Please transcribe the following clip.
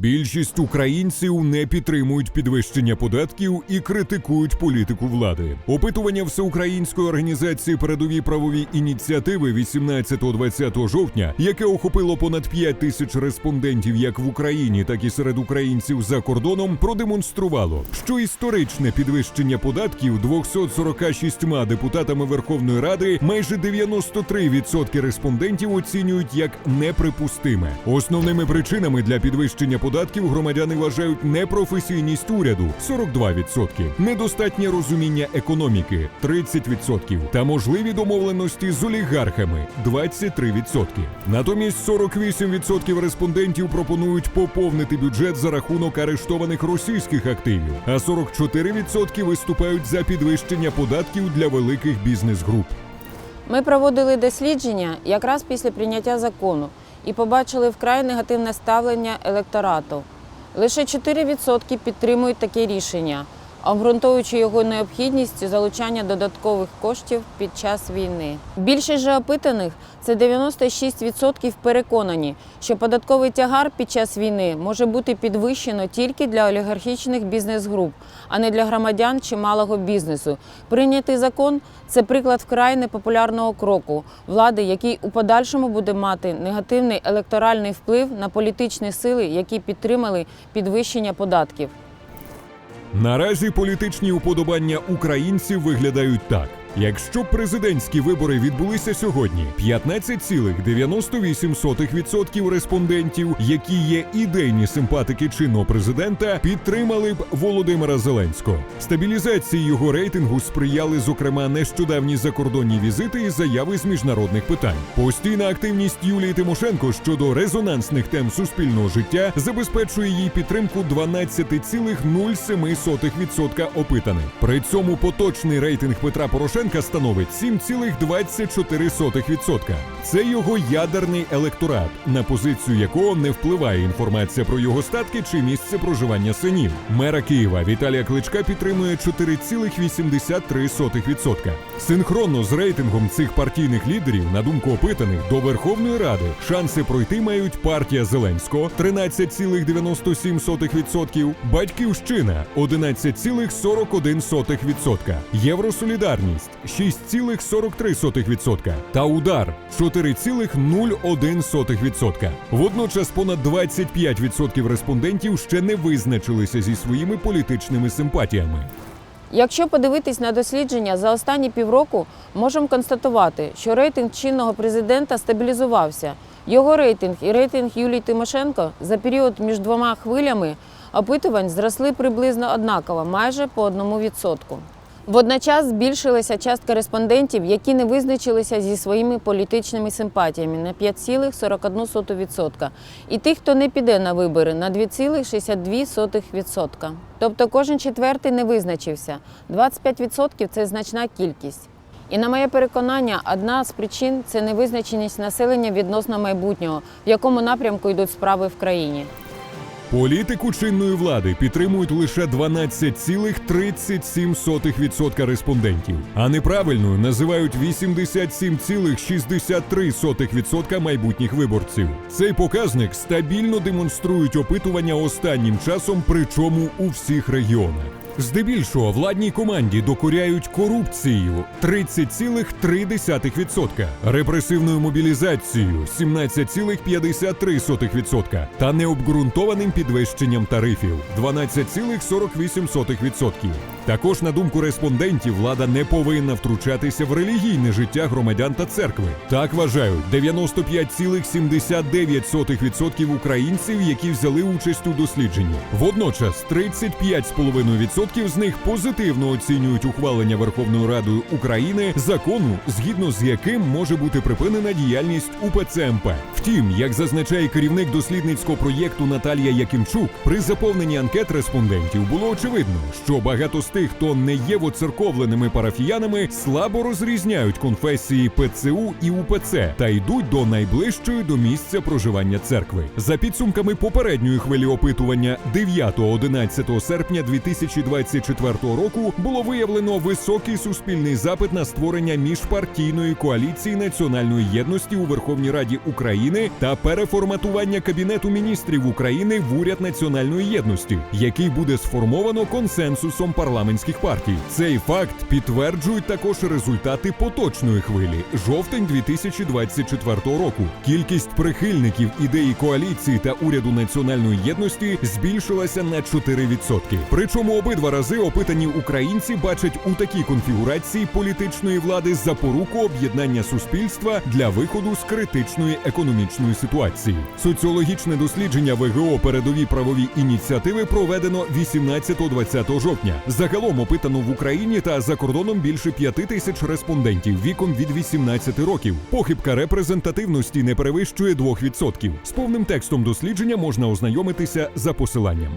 Більшість українців не підтримують підвищення податків і критикують політику влади. Опитування всеукраїнської організації передові правові ініціативи 18-20 жовтня, яке охопило понад 5 тисяч респондентів як в Україні, так і серед українців за кордоном, продемонструвало, що історичне підвищення податків 246 депутатами Верховної Ради майже 93% респондентів оцінюють як неприпустиме. Основними причинами для підвищення податків громадяни вважають непрофесійність уряду 42%, недостатнє розуміння економіки 30% та можливі домовленості з олігархами 23%. Натомість 48% респондентів пропонують поповнити бюджет за рахунок арештованих російських активів, а 44% виступають за підвищення податків для великих бізнес-груп. Ми проводили дослідження якраз після прийняття закону і побачили вкрай негативне ставлення електорату. Лише 4% підтримують таке рішення, обґрунтовуючи його необхідність залучання додаткових коштів під час війни. Більшість же опитаних це 96% переконані, що податковий тягар під час війни може бути підвищено тільки для олігархічних бізнес-груп, а не для громадян чи малого бізнесу. Прийнятий закон це приклад вкрай непопулярного кроку влади, який у подальшому буде мати негативний електоральний вплив на політичні сили, які підтримали підвищення податків. Наразі політичні уподобання українців виглядають так. Якщо президентські вибори відбулися сьогодні, 15,98% респондентів, які є ідейні симпатики чинного президента, підтримали б Володимира Зеленського. Стабілізації його рейтингу сприяли, зокрема, нещодавні закордонні візити і заяви з міжнародних питань. Постійна активність Юлії Тимошенко щодо резонансних тем суспільного життя забезпечує їй підтримку 12,07% опитаних. При цьому поточний рейтинг Петра Порошенка становить 7,24%. Це його ядерний електорат, на позицію якого не впливає інформація про його статки чи місце проживання синів. Мера Києва Віталія Кличка підтримує 4,83%. Синхронно з рейтингом цих партійних лідерів, на думку опитаних, до Верховної Ради шанси пройти мають партія Зеленського 13,97%, Батьківщина 11,41%, Євросолідарність 6,43% та удар 4,01%. Водночас понад 25% респондентів ще не визначилися зі своїми політичними симпатіями. Якщо подивитись на дослідження за останні півроку, можемо констатувати, що рейтинг чинного президента стабілізувався. Його рейтинг і рейтинг Юлії Тимошенко за період між двома хвилями опитувань зросли приблизно однаково, майже по одному відсотку. Водночас збільшилася частка респондентів, які не визначилися зі своїми політичними симпатіями на 5,41%, і тих, хто не піде на вибори, на 2,62%. Тобто кожен четвертий не визначився. 25% – це значна кількість. І на моє переконання, одна з причин це невизначеність населення відносно майбутнього, в якому напрямку йдуть справи в країні. Політику чинної влади підтримують лише 12,37% респондентів, а неправильною називають 87,63% майбутніх виборців. Цей показник стабільно демонструють опитування останнім часом, причому у всіх регіонах. Здебільшого владній команді докоряють корупцією 30,3%, репресивною мобілізацією 17,53% та необґрунтованим підвищенням тарифів 12,48%. Також, на думку респондентів, влада не повинна втручатися в релігійне життя громадян та церкви. Так вважають 95,79% українців, які взяли участь у дослідженні. Водночас 35,5% з них позитивно оцінюють ухвалення Верховною Радою України закону, згідно з яким може бути припинена діяльність УПЦ МП. Втім, як зазначає керівник дослідницького проєкту Наталія Якимчук, при заповненні анкет респондентів було очевидно, що багато з тих, хто не є воцерковленими парафіянами, слабо розрізняють конфесії ПЦУ і УПЦ та йдуть до найближчої до місця проживання церкви. За підсумками попередньої хвилі опитування 9-11 серпня 2024 року було виявлено високий суспільний запит на створення міжпартійної коаліції національної єдності у Верховній Раді України та переформатування кабінету міністрів України в уряд національної єдності, який буде сформовано консенсусом парламентських партій. Цей факт підтверджують також результати поточної хвилі жовтень 2024 року. Кількість прихильників ідеї коаліції та уряду національної єдності збільшилася на 4%. Причому обидва рази опитані українці бачать у такій конфігурації політичної влади запоруку об'єднання суспільства для виходу з критичної економічної ситуації. Соціологічне дослідження ВГО передові правові ініціативи проведено 18-20 жовтня. Загалом опитано в Україні та за кордоном більше 5 тисяч респондентів віком від 18 років. Похибка репрезентативності не перевищує 2%. З повним текстом дослідження можна ознайомитися за посиланням.